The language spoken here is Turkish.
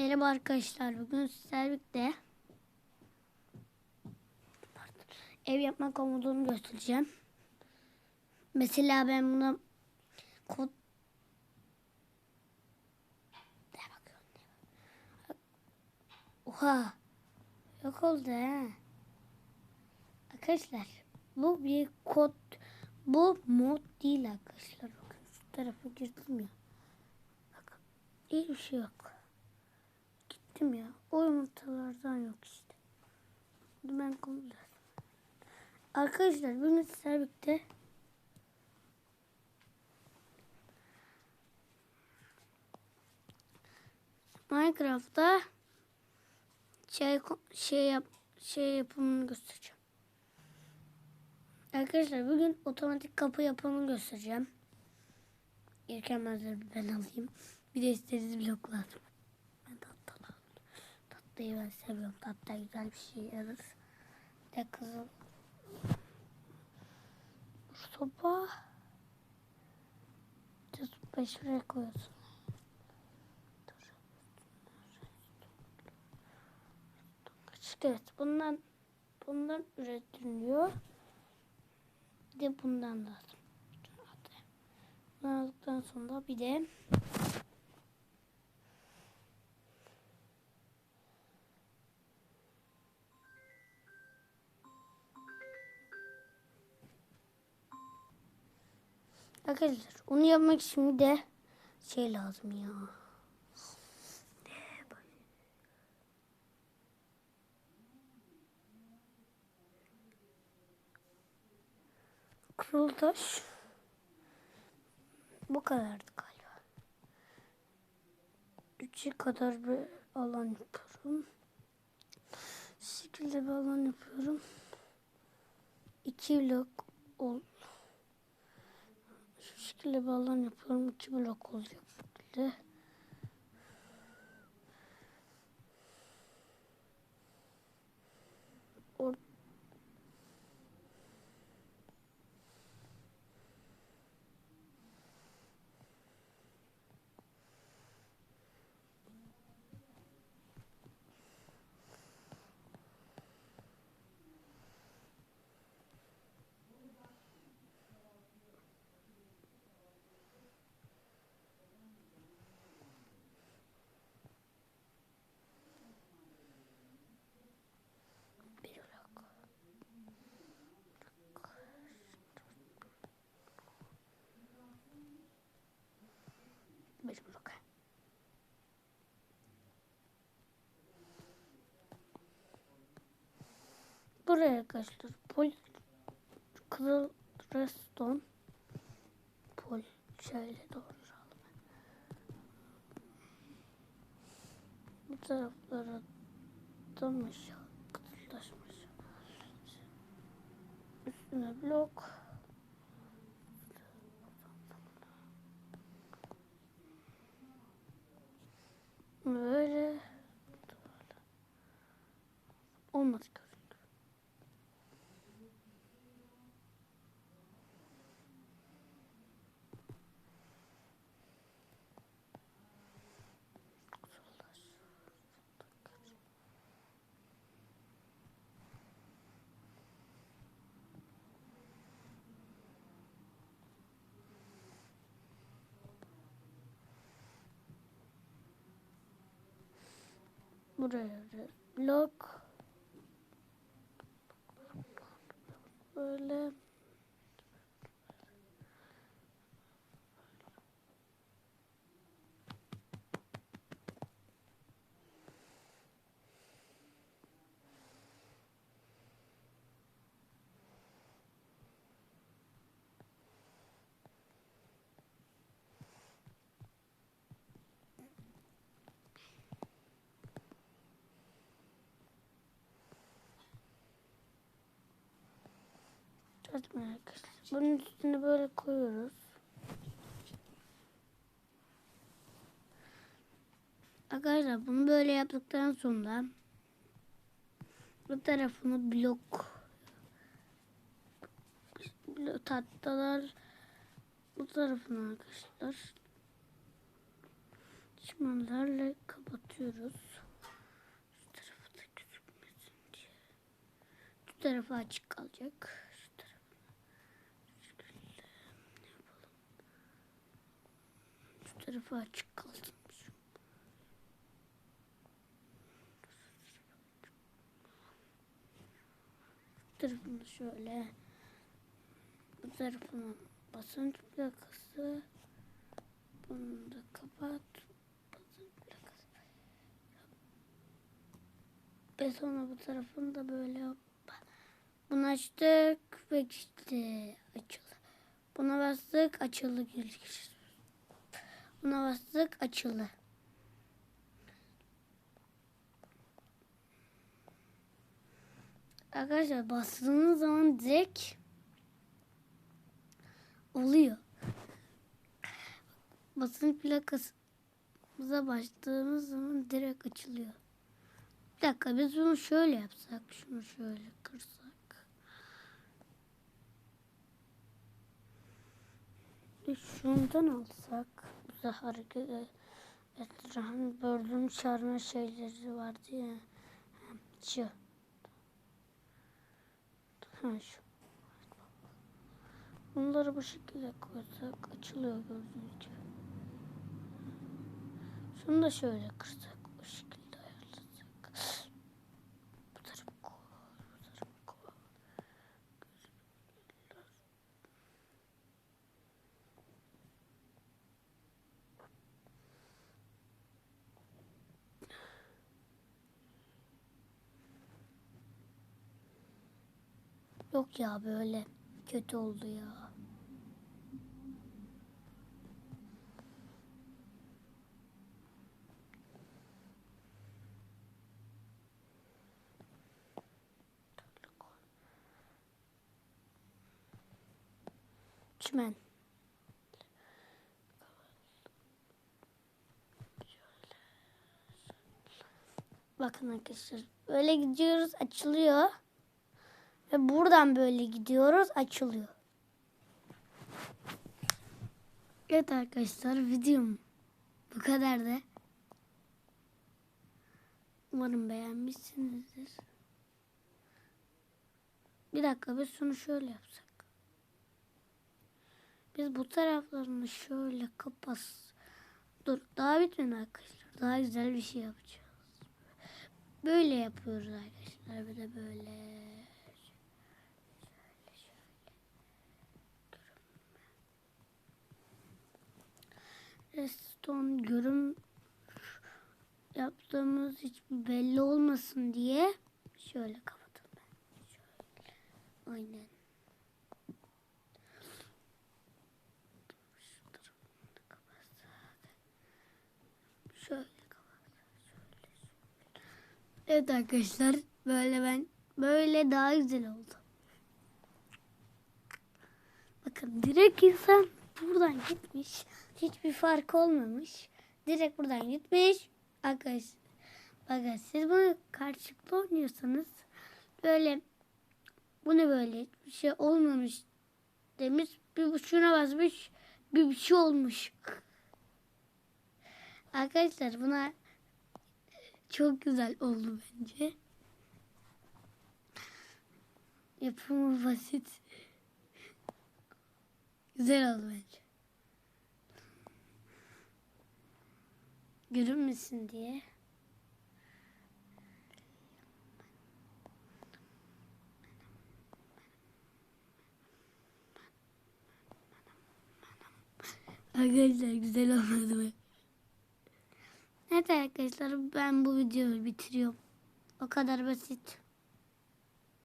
Merhaba arkadaşlar. Bugün sizlerle ev yapma komutunu göstereceğim. Mesela ben buna kod? Oha. Yok oldu he. Arkadaşlar bu bir kod bu mod değil arkadaşlar. Bakın şu tarafa girdim ya. Bakın hiçbir şey yok. Gittim ya. O yumurtalardan yok işte. Bunu ben kullanıyorum. Arkadaşlar bugün sizlerle birlikte Minecraft'ta şey şey yap şey yapımını göstereceğim. Arkadaşlar bugün otomatik kapı yapımını göstereceğim. İlk ben alayım. Bir de istediğiniz blok lazım. Tatlıyı ben seviyorum. Tatlı güzel bir şey. Bir de kızıl. Sopa. Sopa şuraya koyuyorsun. Evet bundan bundan üretiliyor. Bir de bundan lazım. Bunu aldıktan sonra bir de Arkadaşlar onu yapmak için de şey lazım ya. Kırıltaş. Bu kadardı galiba. Üçe kadar bir alan yapıyorum. Şekilde bir alan yapıyorum. İki blok ol. Şekilde bir yapıyorum. İki blok oluyor. Böyle. Or bir blok. Bir blok. Buraya arkadaşlar pol kızıl reston pol şöyle doğrayalım. Bu taraflara damış kızıllaşmış. Üstüne blok. Böyle. Olmadı Buraya blok. Böyle. Merak ettim. Bunun üstüne böyle koyuyoruz. Arkadaşlar bunu böyle yaptıktan sonra bu tarafını blok tahtalar bu tarafını arkadaşlar çimenlerle kapatıyoruz. Şu tarafı da gözükmesin diye. Şu tarafı açık kalacak. Şu tarafı. Şu şekilde yapalım. Şu tarafı açık kalsın. Tarafını şöyle. Bu tarafına basınç plakası. Bunu da kapat. Basınç plakası. Ve sonra bu tarafını da böyle yap. Bunu açtık ve işte açıldı. Buna bastık açıldı. Buna bastık açıldı. Arkadaşlar bastığınız zaman direkt oluyor. Basın plakasımıza bastığımız zaman direkt açılıyor. Bir dakika biz bunu şöyle yapsak. Şunu şöyle kırsak. Şundan alsak. Bize hareket ettiren böldüm çarma şeyleri vardı ya. Şu. Ha şu. Bunları bu şekilde koysak açılıyor gördüğünüz gibi. Şunu da şöyle kırsak bu şekilde ayarlasak. Bu tarafı koy, bu tarafı koy. Yok ya böyle kötü oldu ya. Çimen. Bakın arkadaşlar. Böyle gidiyoruz açılıyor. Ve buradan böyle gidiyoruz açılıyor. Evet arkadaşlar videom bu kadar da. Umarım beğenmişsinizdir. Bir dakika biz şunu şöyle yapsak. Biz bu taraflarını şöyle kapas. Dur daha bitmedi arkadaşlar. Daha güzel bir şey yapacağız. Böyle yapıyoruz arkadaşlar. Bir de böyle. Reston görüm yaptığımız hiç belli olmasın diye şöyle kapatalım. Şöyle. Aynen. Şöyle. Evet arkadaşlar böyle ben böyle daha güzel oldu. Bakın direkt insan buradan gitmiş. Hiçbir fark olmamış. Direkt buradan gitmiş. Arkadaşlar siz bunu karşılıklı oynuyorsanız böyle bu ne böyle bir şey olmamış demiş. Bir şuna basmış bir bir şey olmuş. Arkadaşlar buna çok güzel oldu bence. Yapımı basit. Güzel oldu bence. Görünmesin diye. Arkadaşlar güzel olmadı mı? Evet arkadaşlar ben bu videoyu bitiriyorum. O kadar basit.